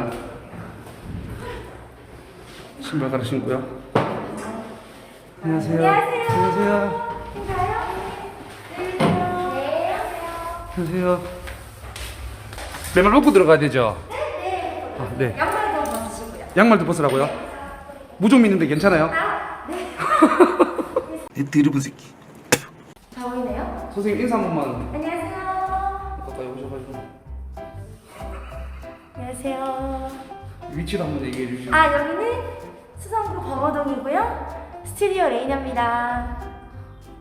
합니다. 신발 갈아 신고요. 안녕하세요. 안녕하세요. 안녕하세요. 안녕하세요. 내말 벗고 들어가야 되죠? 네, 네. 아, 네. 양말도 벗으시고요. 양말도 벗으라고요? 네, 무좀 있는데 괜찮아요? 아, 네. 네 드러분 새끼. 다 보이네요? 선생님 인사 한 번만. 안녕. 안녕하세요. 위치도 한번 얘기해 주시죠. 아 여기는 수성구 범어동이고요. 스튜디오 레이나입니다.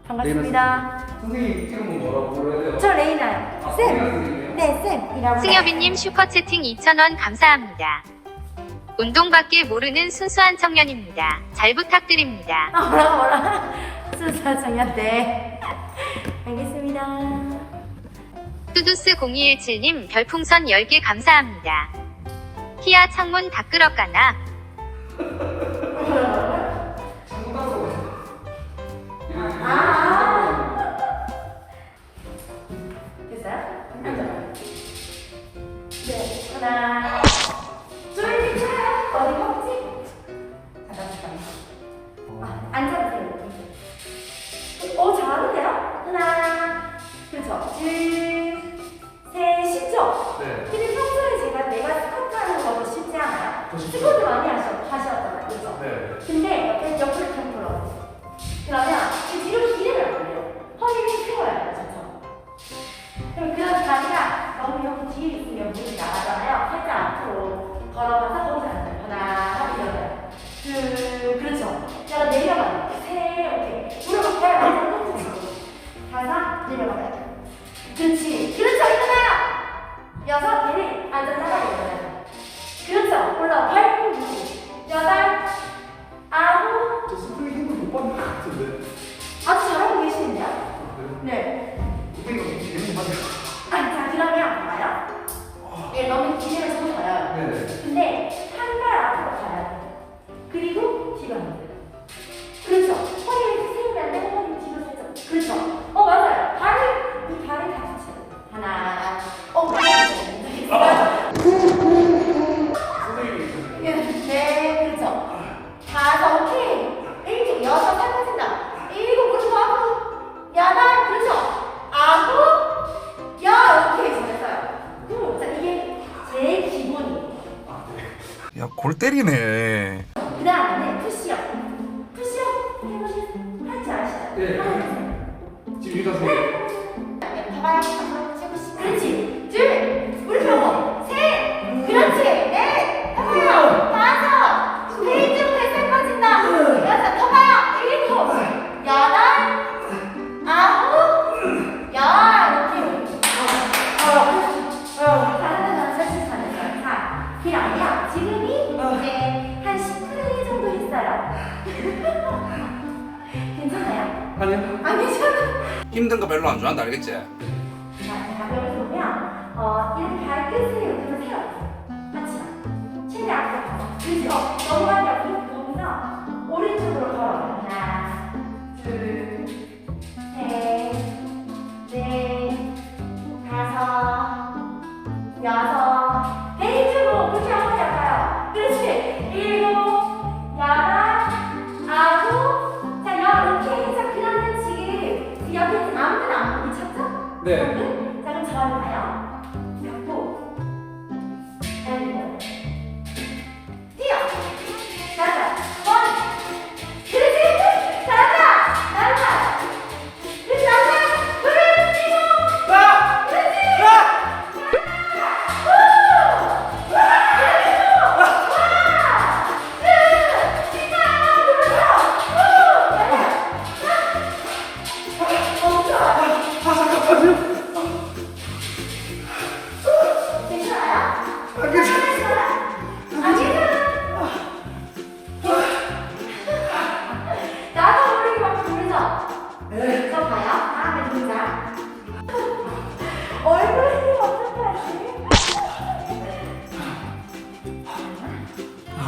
반갑습니다. 선생님 이름은 뭐라고 불러야 돼요? 저 레이나요. 아, 쌤. 네 쌤. 승엽이님 슈퍼채팅 2,000원 감사합니다. 운동밖에 모르는 순수한 청년입니다. 잘 부탁드립니다. 아 뭐라 뭐라. 수사 정연대. 알겠습니다. 뚜두스 0217님 별풍선 10개 감사합니다. 키야 창문 다 끌었가나? 아. 아, 보십시오. 스쿼트 많이 하셨, 하셨잖아요. 그죠? 네. 근데 때리네. I'll.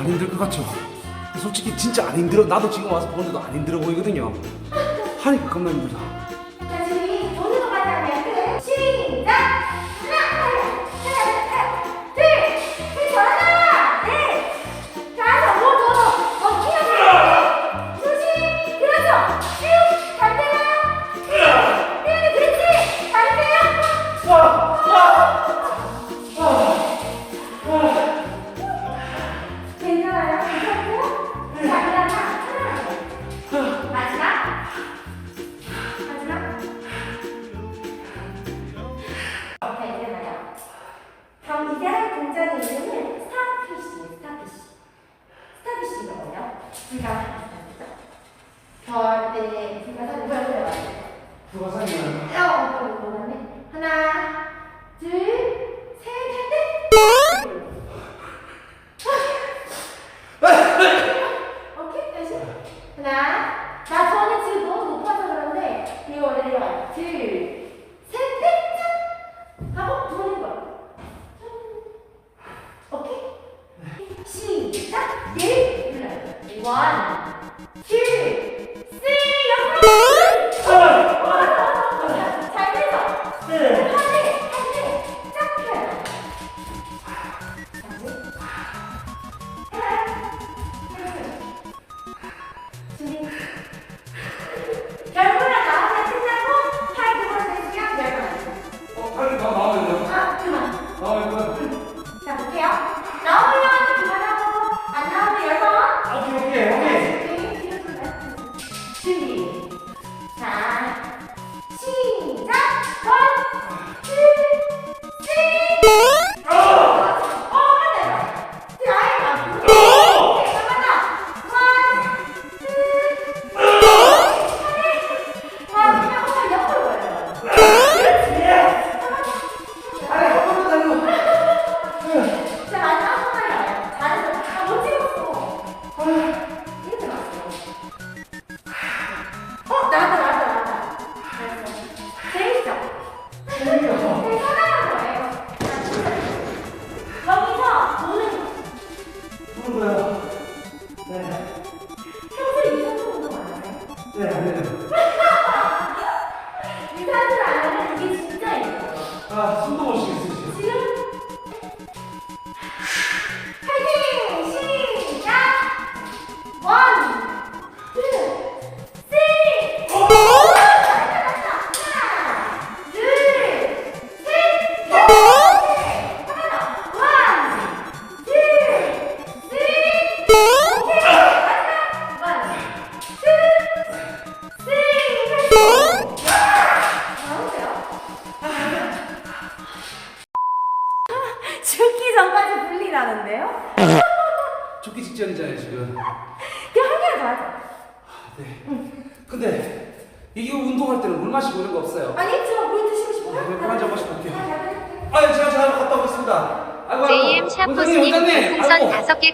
힘들 것 같죠? 솔직히 진짜 안 힘들어. 나도 지금 와서 보는데도 안 힘들어 보이거든요. 하니까 겁나 힘들다. 上次你说中的？对啊，对啊。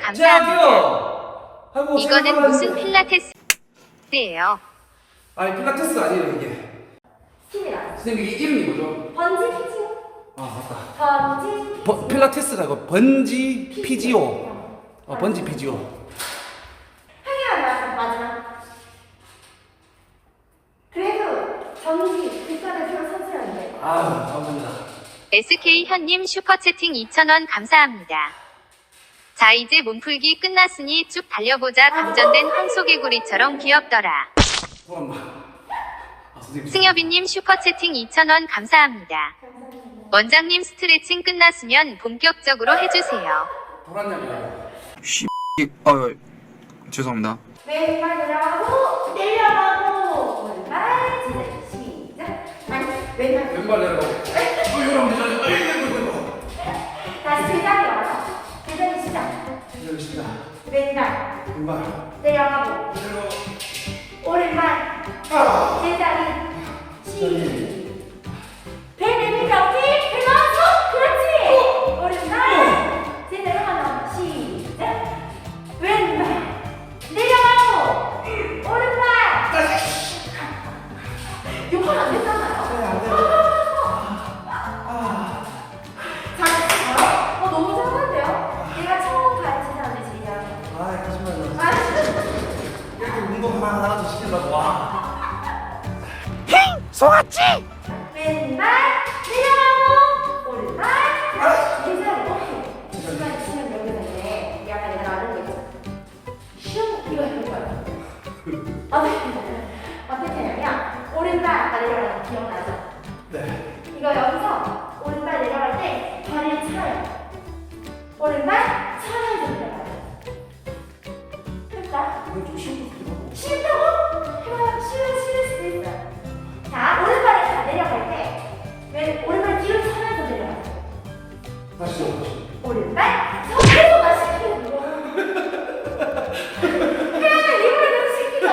감사합니다. 아이고, 이거는 무슨 필라테스예요? 아니 필라테스 아니에요 이게. 힘이 나요. 선생님 이게 이름이 뭐죠? 번지 피지오. 아 맞다. 번지 버, 필라테스가 이거 번지 피지오. 피지오. 아, 향이랑 나서 마지막. 아 감사합니다. SK 현님 슈퍼 채팅 2,000원 감사합니다. 자 이제 몸풀기 끝났으니 쭉 달려보자 감전된 황소개구리처럼 귀엽더라. 승엽이님 슈퍼채팅 2,000원 감사합니다. 원장님 스트레칭 끝났으면 본격적으로 해주세요. 돌았냐고요? 씨, 어, 어, 죄송합니다. 왼발이라고 내려라고 오른발 시작. 왼발 왼발 내려라고. 배달 정말 대양하고. 오랜만. 아! 배달이 시작 하시죠, 하시죠. 오른발 손에서 마시는 거. 그러면 이번에는 시키죠.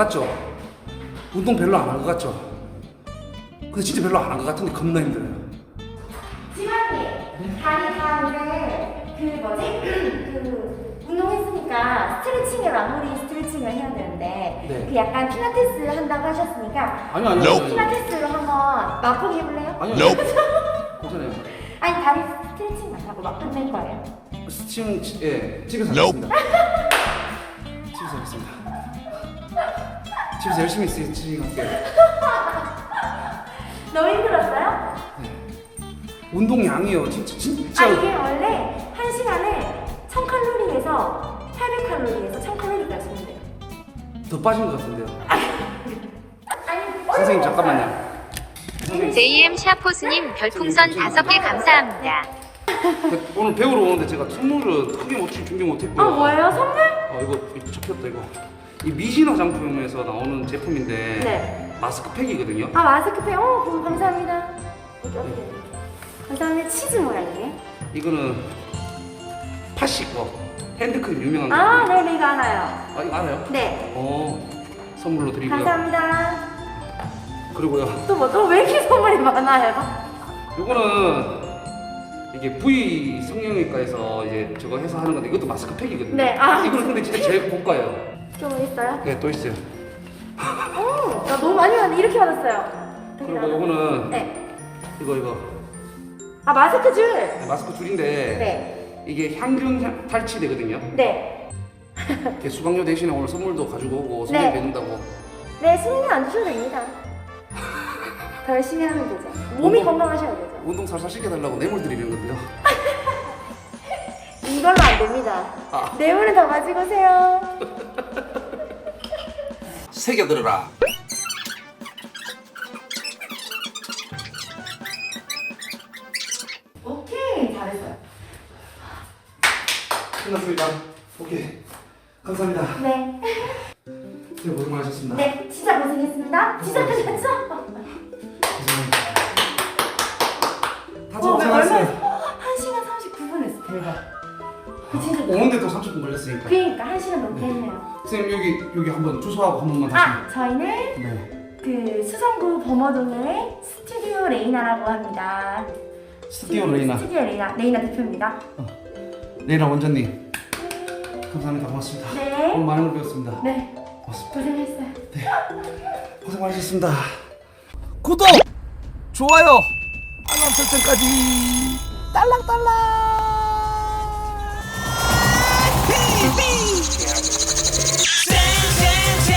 같죠? 운동 별로 안 한 것 같죠? 근데 진짜 별로 안 한 것 같은데 겁나 힘들어요. 지만님, 다리 다 이제 그 뭐지? 그 운동했으니까 스트레칭을 마무리 스트레칭을 해야 되는데 네. 그 약간 필라테스 한다고 하셨으니까 아니요, 아니요. 아니요. 필라테스로 한번 맛보기 해볼래요? 아니요. 괜찮아요. 아니 다리 스트레칭 안 하고 막 끝낼 거예요. 스팀, 예, 집에서 하겠습니다. 집에서 하겠습니다. 집에서 열심히 스트레칭 할게요. 너무 힘들었어요? 운동량이요. 진짜, 진짜. 아 이게 원래 한 시간에 1000칼로리에서 800칼로리에서 1000칼로리까지 쓰면 돼요. 더 빠진 것 같은데요. 아니 선생님, 잠깐만요. JM 샤포스님 별풍선 5개 감사합니다. 오늘 배우러 오는데 제가 선물을 크게 못 준비 못 했고요. 어 뭐예요 선물? 어 이거 이거 접혔다 이거. 이 미신 화장품에서 나오는 제품인데 네. 마스크팩이거든요. 아 마스크팩 어 감사합니다. 어떻게? 감사합니다 치즈 모양이네. 이거는 파시 거 핸드크림 유명한 거. 아 네네 이거 알아요. 아 이거 알아요? 네 어 선물로 드리고요. 감사합니다. 그리고요. 또 뭐 또 왜 이렇게 선물이 많아요? 이거는 이게 부위 성형외과에서 이제 저거 해서 하는 건데 이것도 마스크팩이거든요. 네, 아. 이거는 근데 진짜 제일 고가예요. 또 있어요? 네, 또 있어요. 어, 나 너무 많이 받네 이렇게 받았어요. 그리고 이거는 네. 이거 이거 아 마스크 줄. 마스크 줄인데 네. 이게 향균 향- 탈취되거든요. 네. 이렇게 수강료 대신에 오늘 선물도 가지고 오고 선물 네. 맺는다고. 네, 신경 안 주셔도 됩니다. 더 열심히 하면 되죠. 몸이 건강하셔야 되죠. 운동 살살 시켜달라고 뇌물 드리는 건데요. 이걸로 안 됩니다. 아. 뇌물은 더 가지고 오세요. 새겨 들어라. 오케이, 잘했어요. 끝났습니다. 오케이. 감사합니다. 네. 네, 고생 많으셨습니다. 네, 진짜 고생했습니다. 진짜 끝났죠? 감사합니다. 다들 어, 왜 얼마? 고생하셨어요. 1시간 39분 했어, 대박. 그 진짜. 오는데도 30분 걸렸으니까. 그러니까 1시간 넘게 했네요. 선생님 여기 여기 한번 주소하고 한 번만 다시. 아, 저희는 네. 그 수성구 범어동의 스튜디오 레이나라고 합니다. 스튜디오 레이나. 스튜디오 레이나, 레이나 대표입니다. 레이나 원장님. 감사합니다. 고맙습니다. 네. 오늘 많은 걸 배웠습니다. 네, 고맙습니다. 고생했어요. 고생 많으셨습니다. 구독, 좋아요, 알람 설정까지 딸랑딸랑. Dance, dance.